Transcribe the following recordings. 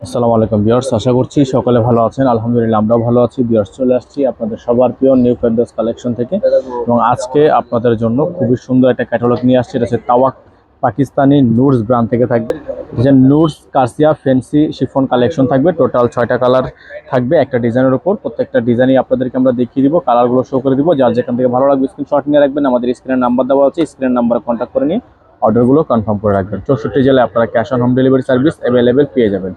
আসসালামু আলাইকুম বিয়ার্স আশা করছি সকালে ভালো আছেন। আলহামদুলিল্লাহ আমরাও ভালো আছি। বিয়ার্স চলে আসছি আপনাদের সবার প্রিয় নিউ ফেরদাস কালেকশন থেকে। এবং আজকে আপনাদের জন্য খুবই সুন্দর একটা ক্যাটালগ নিয়ে আসছে। এটা হচ্ছে তাওয়াক পাকিস্তানি নুরস ব্র্যান্ড থেকে থাকবে। যে নুরস কার্সিয়া ফেন্সি শিফন কালেকশন থাকবে। টোটাল ছয়টা কালার থাকবে একটা ডিজাইনের উপর। প্রত্যেকটা ডিজাইনই আপনাদেরকে আমরা দেখিয়ে দিব কালারগুলো শো করে দিব। যার যেখান থেকে ভালো লাগবে স্ক্রিনশট নিয়ে রাখবেন। আমাদের স্ক্রিনের নাম্বার দেওয়া আছে। স্ক্রিনের নাম্বারে কন্ট্যাক্ট করে নিয়ে অর্ডারগুলো কনফার্ম করে রাখবেন। চৌষট্টি জেলায় আপনারা cash on home delivery service available পেয়ে যাবেন।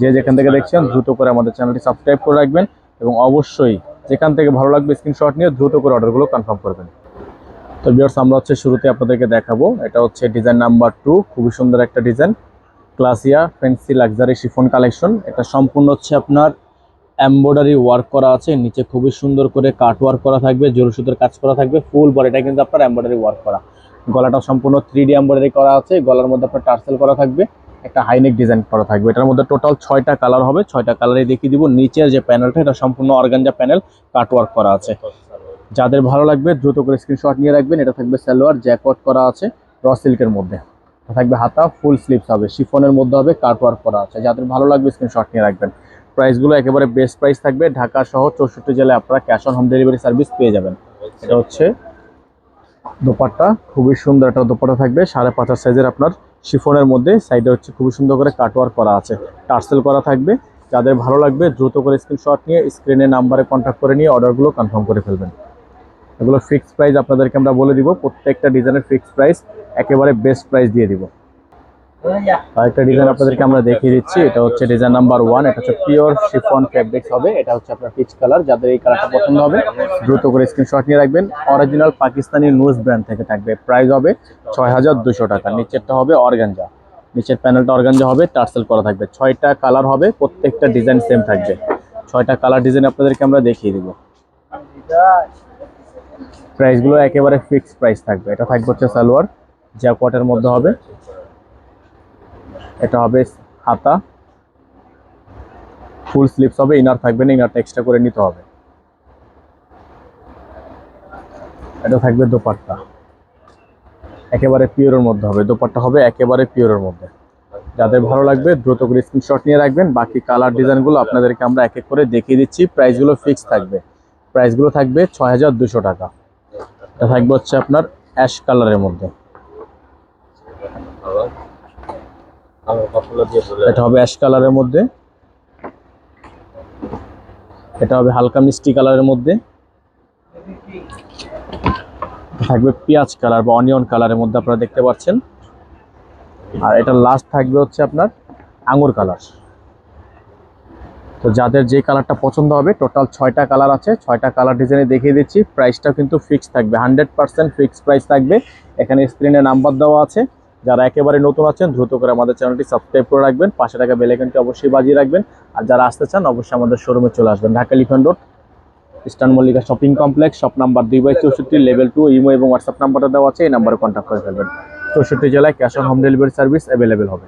যে যেখান থেকে দেখছেন, দ্রুত করে আমাদের চ্যানেলটি সাবস্ক্রাইব করে রাখবেন এবং অবশ্যই যেখান থেকে ভালো লাগবে স্ক্রিনশট নিয়ে দ্রুত করে অর্ডারগুলো কনফার্ম করবেন। তো বিয়ার্স আমরা হচ্ছে শুরুতে আপনাদেরকে দেখাবো। এটা হচ্ছে ডিজাইন নাম্বার টু খুবই সুন্দর একটা design Classia fancy luxury chiffon collection এটা সম্পূর্ণ হচ্ছে আপনার এমব্রয়ডারি ওয়ার্ক করা আছে। নিচে খুবই সুন্দর করে কাট ওয়ার্ক করা থাকবে সুতোর কাজ করা থাকবে ফুল বডিটা কিন্তু আপনার এমব্রয়ডারি ওয়ার্ক করা। গলাটা সম্পূর্ণ থ্রি ডি এমব্রয়ডারি করা আছে। গলার মধ্যে আপনার টার্সেল করা থাকবে। একটা হাইনেক ডিজাইন করা থাকবে। এটার মধ্যে টোটাল ছয়টা কালার হবে। ছয়টা কালারে দেখিয়ে দিব। নিচের যে প্যানেলটা এটা সম্পূর্ণ অর্গানজা প্যানেল কাট ওয়ার্ক করা আছে। যাদের ভালো লাগবে, দ্রুত করে স্ক্রিনশট নিয়ে রাখবেন। এটা থাকবে সালোয়ার জ্যাকওয়ার্ক করা আছে র সিল্কের মধ্যে। থাকবে হাতা ফুল স্লিপস হবে। শিফনের মধ্যে হবে কাট ওয়ার্ক করা আছে। যাদের ভালো লাগবে স্ক্রিনশট নিয়ে রাখবেন। প্রাইসগুলো একেবারে বেস্ট প্রাইস থাকবে। ঢাকা সহ চৌষট্টি জেলায় আপনারা cash on home delivery service পেয়ে যাবেন। এটা হচ্ছে দোপাট্টা। খুবই সুন্দর একটা দোপাট্টা থাকবে। সাড়ে পাঁচ সাইজের আপনার শিফনের মধ্যে সাইডে হচ্ছে খুবই সুন্দর করে কাটওয়ার্ক করা আছে। টার্সেল করা থাকবে। যাদের ভালো লাগবে, দ্রুত করে স্ক্রিনশট নিয়ে স্ক্রিনে নাম্বারে কন্ট্যাক্ট করে নিয়ে অর্ডারগুলো কনফার্ম করে ফেলবেন। এগুলো ফিক্সড প্রাইস আপনাদেরকে আমরা বলে দিব, প্রত্যেকটা ডিজাইনের ফিক্সড প্রাইস একেবারে বেস্ট প্রাইস দিয়ে দিব। আরেকটা ডিজাইন আপনাদেরকে আমরা দেখিয়ে দিচ্ছি, এটা হচ্ছে ডিজাইন নাম্বার ওয়ান এটা হচ্ছে পিওর শিফন ফ্যাব্রিক্স হবে, এটা হচ্ছে আপনার পিচ কালার যাদের এই কালারটা পছন্দ হবে, দ্রুত করে স্ক্রিনশট নিয়ে রাখবেন। অরিজিনাল পাকিস্তানি নুজ ব্র্যান্ড থেকে থাকবে প্রাইস হবে ছয় হাজার দুশো টাকা, নিচেরটা হবে অর্গানজা নিচের প্যানেলটা অর্গানজা হবে টার্সেল করা থাকবে। ছয়টা কালার হবে, প্রত্যেকটা ডিজাইন সেম থাকবে। ছয়টা কালার ডিজাইন আপনাদেরকে আমরা দেখিয়ে দিব। প্রাইসগুলো একেবারে ফিক্সড প্রাইস থাকবে, এটা থাকবে হচ্ছে সালোয়ার, যা জ্যাকওয়াটের মধ্যে হবে। এটা হবে হাতা। ফুল স্লিপস হবে ইনার থাকবে না ইনারটা এক্সট্রা করে নিতে হবে। এটা থাকবে দোপাট্টা। একেবারে পিওরের মধ্যে হবে। দোপাট্টা হবে একেবারে পিওরের মধ্যে। যাদের ভালো লাগবে, দ্রুত করে স্ক্রিনশট নিয়ে রাখবেন। বাকি কালার ডিজাইনগুলো আপনাদেরকে আমরা এক এক করে দেখিয়ে দিচ্ছি। প্রাইসগুলো ফিক্স থাকবে। প্রাইসগুলো থাকবে ছয় টাকা। এটা থাকবে হচ্ছে আপনার অ্যাশ কালারের মধ্যে। এটা হবে অ্যাশ কালারের মধ্যে। এটা হবে হালকা মিষ্টি কালারের মধ্যে। থাকবে পেঁয়াজ কালার বা অনিয়ন কালারের মধ্যে আপনারা দেখতে পাচ্ছেন। আর এটা লাস্ট থাকবে হচ্ছে আপনার আঙুর কালার তো যাদের যে কালারটা পছন্দ হবে টোটাল ছয়টা কালার আছে। ছয়টা কালার ডিজাইনে দেখিয়ে দিচ্ছি। প্রাইসটা কিন্তু ফিক্স থাকবে। হান্ড্রেড পার্সেন্ট ফিক্স প্রাইস থাকবে। এখানে স্ক্রিনে নাম্বার দেওয়া আছে। যারা একেবারে নতুন আছেন, দ্রুত করে আমাদের চ্যানেলটি সাবস্ক্রাইব করে রাখবেন। পাশে টাকা বেলাইকনটি অবশ্যই বাজিয়ে রাখবেন। আর যারা আসতে চান, অবশ্যই আমাদের শোরুমে চলে আসবেন। ঢাকা লিখন road eastern Mallika shopping complex shop number দুই বাই চৌষট্টি লেভেল টু ইমো এবং হোয়াটসঅ্যাপ নাম্বারটা দেওয়া আছে, এই নাম্বারে কন্ট্যাক্ট করে ফেলবেন। চৌষট্টি জেলায় cash on home delivery service available হবে।